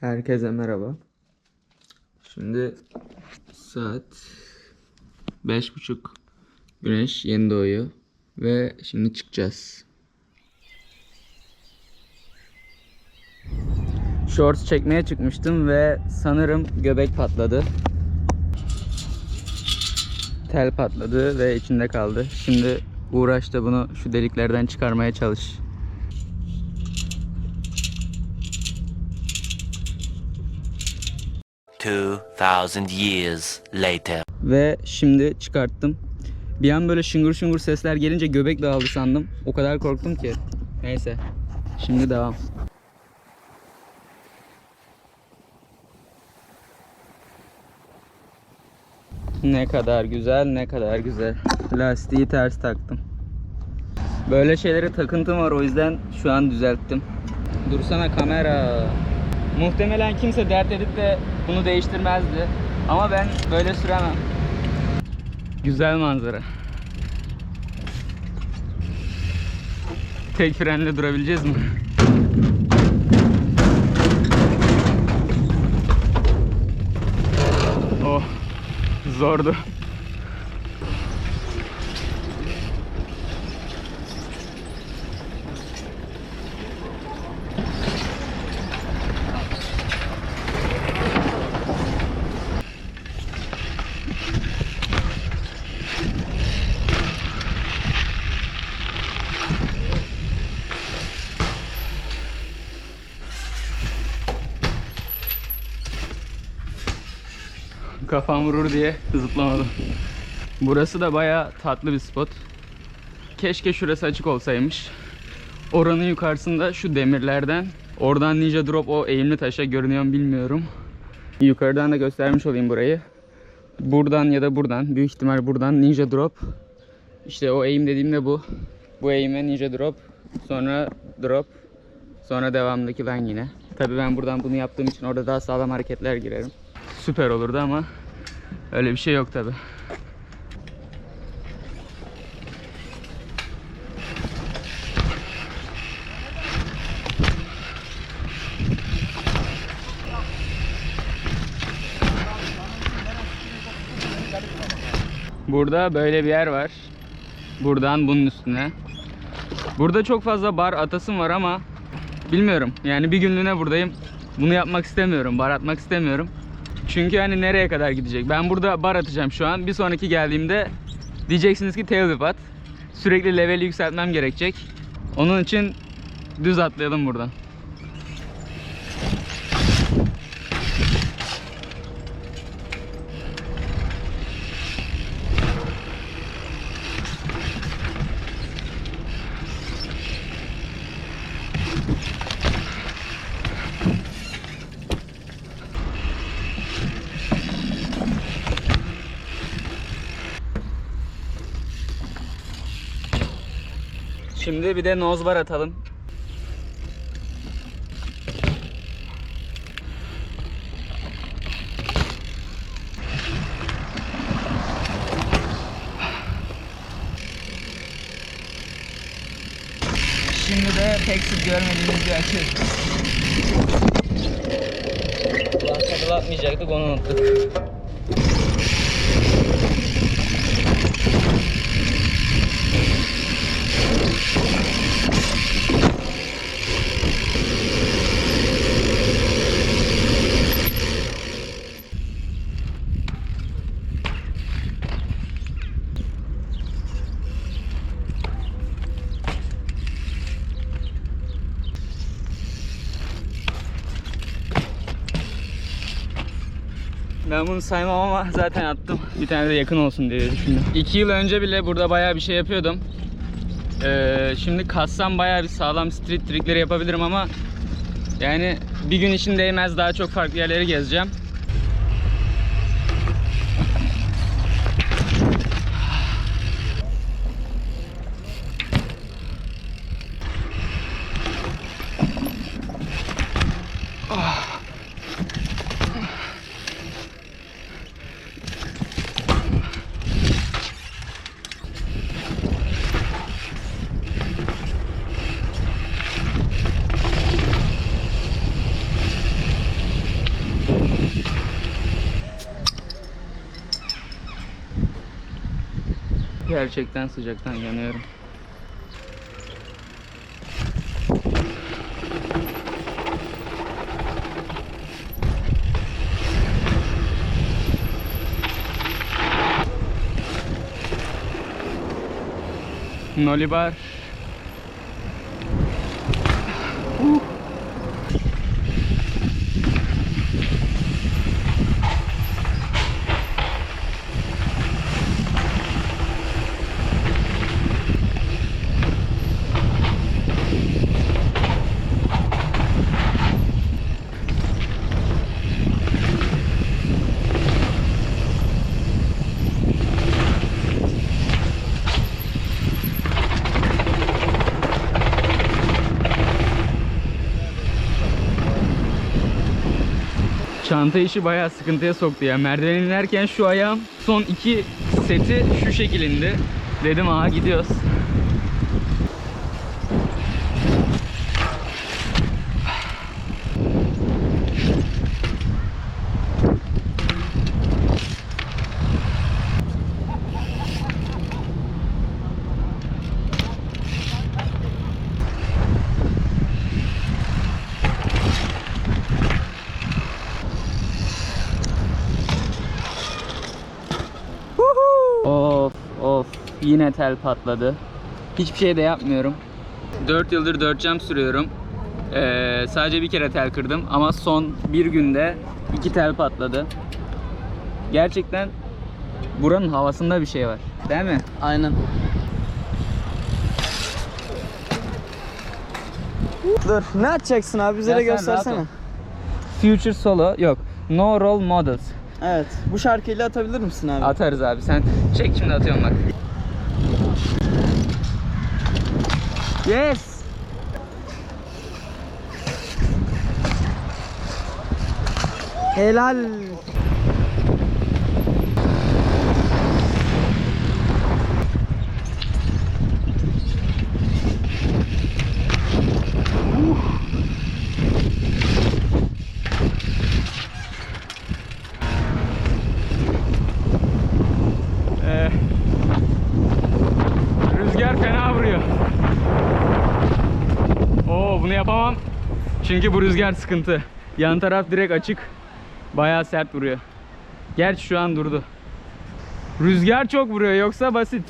Herkese merhaba. Şimdi saat beş buçuk. Güneş yeni doğuyor ve şimdi çıkacağız. Shorts çekmeye çıkmıştım ve sanırım göbek patladı. Tel patladı ve içinde kaldı. Şimdi uğraş da bunu şu deliklerden çıkarmaya çalış. Two thousand years later. Ve şimdi çıkarttım. Bir an böyle şıngur şıngur sesler gelince göbek dağıldı sandım. O kadar korktum ki. Neyse. Şimdi devam. Ne kadar güzel, ne kadar güzel. Lastiği ters taktım. Böyle şeylere takıntım var o yüzden şu an düzelttim. Dursana kamera. Muhtemelen kimse dert edip de bunu değiştirmezdi. Ama ben böyle süremem. Güzel manzara. Tek frenle durabileceğiz mi? Oh, zordu. Kafam vurur diye zıplamadım. Burası da baya tatlı bir spot. Keşke şurası açık olsaymış. Oranın yukarısında şu demirlerden oradan Ninja Drop o eğimli taşa görünüyor mu bilmiyorum. Yukarıdan da göstermiş olayım burayı. Buradan ya da buradan büyük ihtimal buradan Ninja Drop. İşte o eğim dediğimde bu. Bu eğime Ninja Drop. Sonra Drop. Sonra devamındaki ben yine. Tabii ben buradan bunu yaptığım için orada daha sağlam hareketler girerim. Süper olurdu ama öyle bir şey yok tabi. Burada böyle bir yer var. Buradan bunun üstüne. Burada çok fazla bar atasım var ama bilmiyorum. Yani bir günlüğüne buradayım. Bunu yapmak istemiyorum. Bar atmak istemiyorum. Çünkü hani nereye kadar gidecek? Ben burada bar atacağım şu an. Bir sonraki geldiğimde diyeceksiniz ki tail whip at. Sürekli leveli yükseltmem gerekecek. Onun için düz atlayalım buradan. Şimdi bir de nose bar atalım. Şimdi de pek sık görmediğimiz bir açı. Ulan atmayacaktık onu unuttuk. Ben bunu saymam ama zaten attım. Bir tane de yakın olsun diye düşündüm. 2 yıl önce bile burada bayağı bir şey yapıyordum. Ee, şimdi kassam bayağı bir sağlam street trikleri yapabilirim ama yani bir gün için değmez daha çok farklı yerleri gezeceğim. Gerçekten sıcaktan yanıyorum. Nolibar. Çanta işi bayağı sıkıntıya soktu ya. Merdiven inerken şu ayağım son iki seti şu şekilinde. Dedim aha gidiyoruz. Of of yine tel patladı. Hiçbir şey de yapmıyorum. 4 yıldır 4 cam sürüyorum. Ee, sadece bir kere tel kırdım ama son bir günde iki tel patladı. Gerçekten buranın havasında bir şey var. Değil mi? Aynen. Dur ne atacaksın abi bize de göstersene. Future Solo yok. No Role Models. Evet bu şarkıyla atabilir misin abi? Atarız abi. Sen çek şimdi atıyorum bak. Yes. Helal. Bunu yapamam. Çünkü bu rüzgar sıkıntı. Yan taraf direkt açık. Bayağı sert vuruyor. Gerçi şu an durdu. Rüzgar çok vuruyor yoksa basit.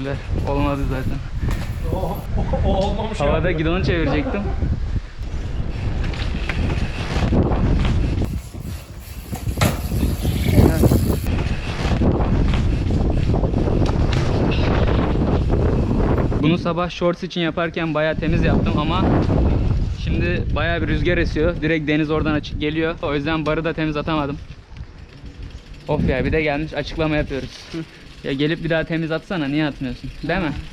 Teşekkürler. Olmadı zaten. O, o olmamış Havada ya. gidonu çevirecektim. Bunu sabah shorts için yaparken bayağı temiz yaptım ama şimdi bayağı bir rüzgar esiyor. Direkt deniz oradan açık geliyor. O yüzden barı da temiz atamadım. Of ya bir de gelmiş açıklama yapıyoruz. ya gelip bir daha temiz atsana niye atmıyorsun? Değil mi?